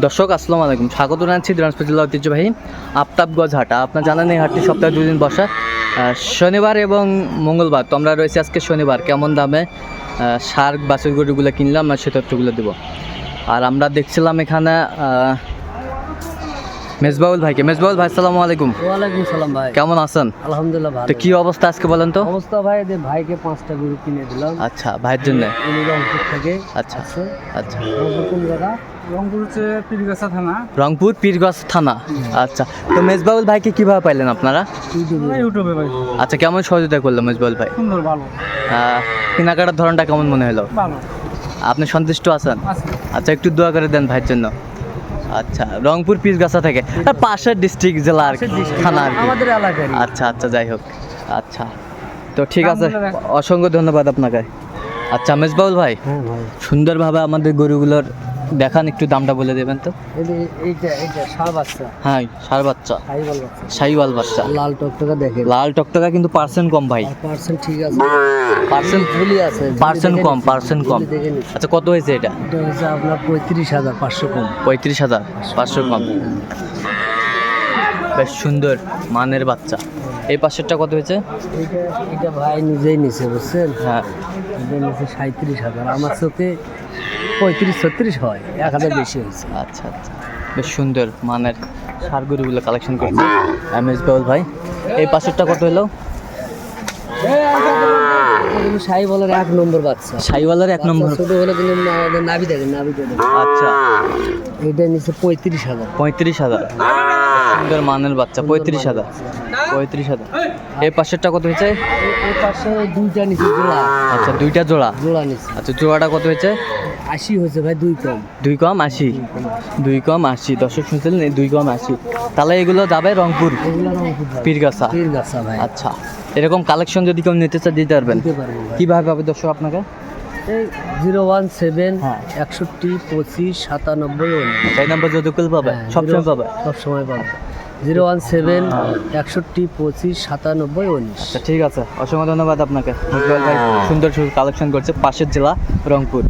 দর্শক, আসসালামু আলাইকুম। স্বাগত জানাচ্ছি দিনাজপুর জেলা ঐতিহ্যবাহী আফতাবগঞ্জ হাটা। আপনার জানেন এই হাটটি সপ্তাহে দুদিন বসা শনিবার এবং মঙ্গলবার। তো আমরা রয়েছি আজকে শনিবার। কেমন দামে শার্ক সার, বাছুর গরুগুলো কিনলাম আর সে তথ্যগুলো দেবো। আর আমরা দেখছিলাম এখানে মেজবাউল ভাইকে। মেজবাউল ভাই আসসালামু আলাইকুম। ওয়ালাইকুম সালাম ভাই। কেমন আছেন? আলহামদুলিল্লাহ ভালো। তো কি অবস্থা আজকে বলেন তো? অবস্থা ভাই যে ভাইকে পাঁচটা গরু কিনে দিলাম। আচ্ছা ভাইয়ের জন্য? থেকে আচ্ছা আচ্ছা। রংপুর কোন জায়গা? রংপুর হচ্ছে পীরগাছা থানা। রংপুর পীরগঞ্জ থানা। আচ্ছা তো মেজবাউল ভাইকে কীভাবে পাইলেন আপনারা? ইউটিউবে ভাই। আচ্ছা কেমন সহযোগিতা করল মেজবাউল ভাই? সুন্দর ভালো। কেনাকাটার ধরনটা কেমন মনে হলো? ভালো। আপনি সন্তুষ্ট আছেন? আচ্ছা একটু দোয়া করে দেন ভাইয়ের জন্য। আচ্ছা রংপুর পীরগাছা থেকে। আর পাশের ডিস্ট্রিক্ট জেলা আর কি। থানা আমাদের এলাকায় আচ্ছা আচ্ছা যাই হোক। আচ্ছা তো ঠিক আছে অসংখ্য ধন্যবাদ আপনাকে। আচ্ছা মেজবাউল হ্যাঁ ভাই। সুন্দরভাবে আমাদের গরুগুলোর দেখান একটু দামটা বলে দেবেন তো। হ্যাঁ সার বাচ্চা। সাইওয়াল বাচ্চা। লাল টকটকা দেখে লাল টকটকা কিন্তু পার্সেন্ট কম ভাই। পার্সেন্ট ঠিক আছে। পার্সেন্ট ঝুলি আছে পার্সেন্ট কম পার্সেন্ট কম। আচ্ছা কত হয়েছে এটা? এটা হচ্ছে আপনার পঁয়ত্রিশ হাজার পাঁচশো কম। পঁয়ত্রিশ হাজার পাঁচশো কম। বেশ সুন্দর মানের বাচ্চা। এই পাশেরটা কত হয়েছে? এটা ভাই নিজেই নিছে বুঝছেন? হ্যাঁ। এটা নিচে সাঁত্রিশ হাজার। আমার চোখে পঁয়ত্রিশ ছত্রিশ হয় এক হাজার বেশি হয়েছে। আচ্ছা আচ্ছা। বেশ সুন্দর মানের সার গরুগুলো কালেকশন করছে। এম এস বাউল ভাই এই পাশেরটা কত হলো? এগুলো এক নম্বর বাচ্চা। সাইওয়ালের এক নম্বর। ছোট হলে কিন্তু নাভি দেখেন নাভি দেখেন আচ্ছা। এটা নিচে পঁয়ত্রিশ হাজার। পঁয়ত্রিশ হাজার। সুন্দর মানের বাচ্চা পঁয়ত্রিশ হাজার। পঁয়ত্রিশ হাজার। এই পাশেরটা কত হয়েছে? এই পাশে দুইটা নিচে জোড়া। আচ্ছা দুইটা জোড়া। জোড়া নিচে আচ্ছা জোড়াটা কত হয়েছে? আশি হয়েছে ভাই দুই কম। দুই কম আশি? দুই কম আশি। দর্শক শুনছিলেন দুই কম আশি। তাহলে এগুলো যাবে রংপুর? পীরগাছা? ভাই। আচ্ছা। এরকম কালেকশন যদি কেউ নিতে চায় দিতে পারবেন। কীভাবে পাবে দর্শক আপনাকে? এই জিরো ওয়ান সেভেন হ্যাঁ। একষট্টি পঁচিশ সাতানব্বই নাম্বার পাবে হ্যাঁ, সবসময় পাবে? সব সময় পাবে। জিরো ওয়ান সেভেন একষট্টি পঁচিশ সাতানব্বই উনিশ আচ্ছা ঠিক আছে। অসংখ্য ধন্যবাদ আপনাকে। ভাই সুন্দর সুন্দর কালেকশন করছে পাশের জেলা রংপুর।